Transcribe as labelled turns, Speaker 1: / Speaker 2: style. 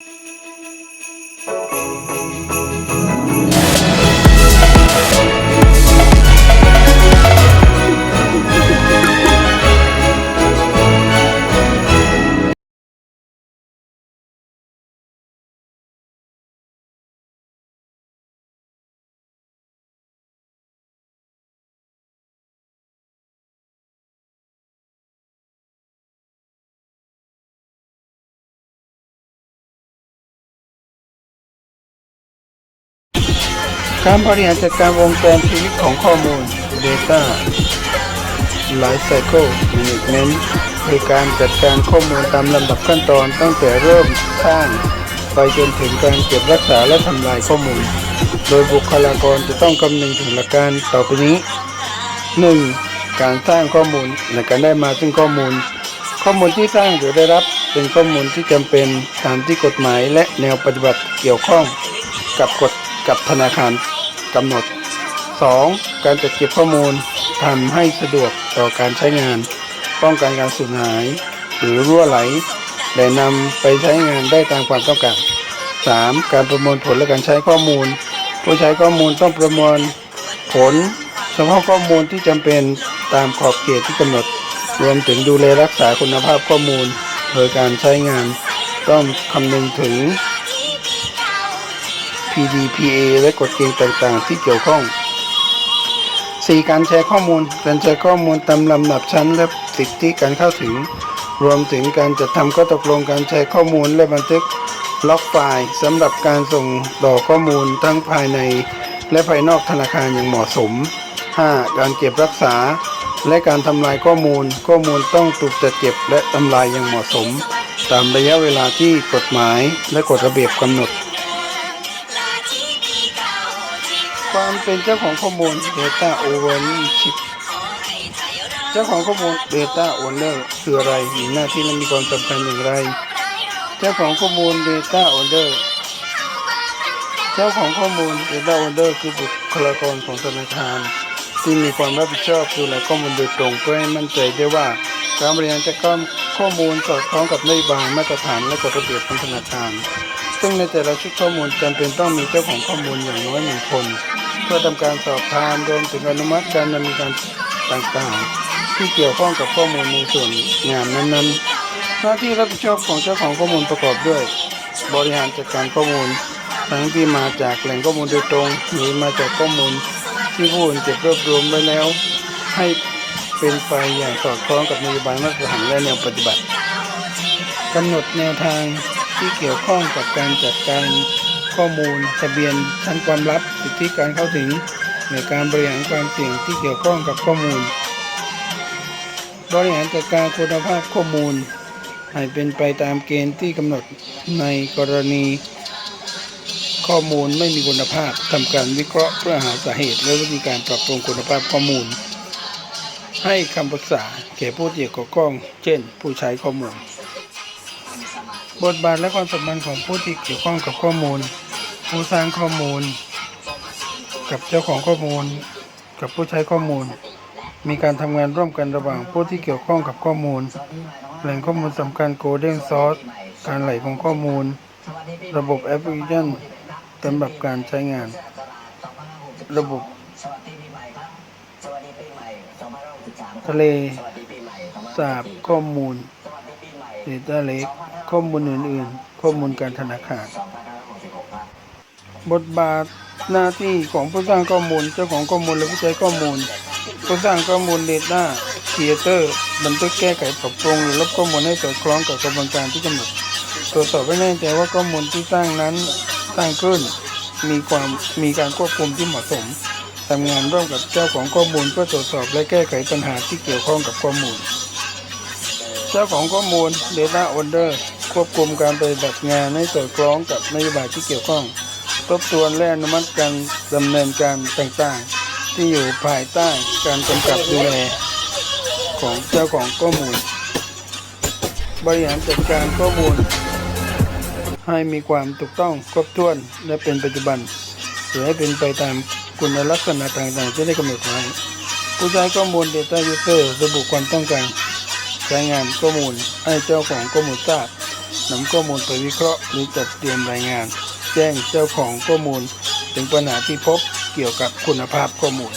Speaker 1: Música การบริหารจัดการวงจรชีวิตของข้อมูล Data Life Cycle Management คือการจัดการข้อมูลตามลำดับขั้นตอนตั้งแต่เริ่มสร้าง ไปจนถึงการเก็บรักษาและทำลายข้อมูล โดยบุคลากรจะต้องคำนึงถึงหลักการต่อไปนี้ 1. การสร้างข้อมูลและการได้มาซึ่งข้อมูล ข้อมูลที่สร้างหรือได้รับเป็นข้อมูลที่จำเป็นตามที่กฎหมายและแนวปฏิบัติเกี่ยวข้องกับกฎ กับธนาคารกำหนด 2. การจัดเก็บข้อมูลทำให้สะดวกต่อการใช้งาน ป้องกันการสูญหาย หรือรั่วไหลและนำไปใช้งานได้ตามความต้องการ 3. การประมวลผลและการใช้ข้อมูล ผู้ใช้ข้อมูลต้องประมวลผลเฉพาะข้อมูลที่จำเป็นตามขอบเขตที่กำหนด รวมถึงดูแลรักษาคุณภาพข้อมูล โดยการใช้งาน ต้องคำนึงถึง PDPA และกฎเกณฑ์ต่างๆ ที่เกี่ยวข้อง 4. การแชร์ข้อมูล การแชร์ข้อมูลตามลำดับชั้น และสิทธิการเข้าถึง รวมถึงการจัดทำข้อตกลงการแชร์ข้อมูลและบันทึกล็อกไฟล์สำหรับการส่งต่อข้อมูลทั้งภายใน และภายนอกธนาคารอย่างเหมาะสม 5. การเก็บรักษา และการทำลายข้อมูล ข้อมูลต้องถูกจัดเก็บและทำลายอย่างเหมาะสม ตามระยะเวลาที่กฎหมายและกฎระเบียบกำหนด ความเป็นเจ้าของข้อมูล Data Ownership เจ้าของข้อมูล Data Owner คืออะไรมีหน้าที่และมีความสำคัญอย่างไร เจ้าของข้อมูล Data Owner เจ้าของข้อมูล Data Owner คือบุคลากรของธนาคารที่มีความรับผิดชอบดูแลข้อมูลโดยตรงเพื่อให้มั่นใจได้ว่า การบริหารจัดการข้อมูลสอดคล้องกับนโยบายมาตรฐานและกฎระเบียบของธนาคาร ซึ่งในแต่ละชุดข้อมูลจำเป็นต้องมีเจ้าของข้อมูลอย่างน้อยหนึ่งคน เพื่อทำการสอบทานรวมถึงอนุมัติการดำเนินการต่างๆ ที่เกี่ยวข้องกับข้อมูลในส่วนงานนั้นๆ หน้าที่รับผิดชอบของเจ้าของข้อมูลประกอบด้วย บริหารจัดการข้อมูล ทั้งที่มาจากแหล่งข้อมูลโดยตรงหรือมาจากข้อมูลที่ผู้อื่นเก็บรวบรวมไว้แล้ว ให้เป็นไปอย่างสอดคล้องกับนโยบายมาตรฐานและแนวปฏิบัติกำหนดแนวทางที่เกี่ยวข้องกับการจัดการ ข้อมูลทะเบียนชั้นความลับสิทธิการเข้าถึงในการบริหารความเสี่ยงที่เกี่ยวข้องกับข้อมูล บริหารจัดการคุณภาพข้อมูล ให้เป็นไปตามเกณฑ์ที่กำหนดในกรณี ข้อมูลไม่มีคุณภาพทำการวิเคราะห์เพื่อหาสาเหตุและวิธีการปรับปรุงคุณภาพข้อมูล ให้คำปรึกษาแก่ผู้ที่เกี่ยวข้อง เช่น ผู้ใช้ข้อมูล บทบาทและความสัมพันธ์ของผู้ที่เกี่ยวข้องกับข้อมูล ผู้สร้างข้อมูล กับเจ้าของข้อมูล กับผู้ใช้ข้อมูล มีการทำงานร่วมกันระหว่างผู้ที่เกี่ยวข้องกับข้อมูล แหล่งข้อมูลสำคัญ Golden Source การไหลของข้อมูล ระบบแอปพลิเคชันสำหรับการใช้งาน ระบบทะเลสาบข้อมูล Data Lake ข้อมูลอื่น ๆ ข้อมูลการธนาคาร บทบาทหน้าที่ของผู้สร้างข้อมูลเจ้าของข้อมูลและผู้ใช้ข้อมูล ผู้สร้างข้อมูล Data Creator บันทึกแก้ไขปรับปรุงหรือลบข้อมูลให้สอดคล้องกับกระบวนการที่กำหนดตรวจสอบให้แน่ใจว่าข้อมูลที่สร้างนั้นสร้างขึ้น มีความมีการควบคุมที่เหมาะสมทำงานร่วมกับเจ้าของข้อมูลเพื่อตรวจสอบและแก้ไขปัญหาที่เกี่ยวข้องกับข้อมูล เจ้าของข้อมูล Data Owner ควบคุมการปฏิบัติงานให้สอดคล้องกับนโยบายที่เกี่ยวข้อง ทบทวนและอนุมัติการดำเนินการต่างๆ ที่อยู่ภายใต้การกำกับดูแลของเจ้าของข้อมูล บริหารจัดการข้อมูล ให้มีความถูกต้องครบถ้วนและเป็นปัจจุบันหรือให้เป็นไปตามคุณลักษณะต่างๆ ที่ได้กำหนดไว้ผู้ใช้ข้อมูล Data User ระบุความต้องการใช้งานข้อมูลให้เจ้าของข้อมูลทราบนำข้อมูลไปวิเคราะห์หรือจัดเตรียมรายงาน แจ้งเจ้าของข้อมูล ถึงปัญหาที่พบเกี่ยวกับคุณภาพข้อมูล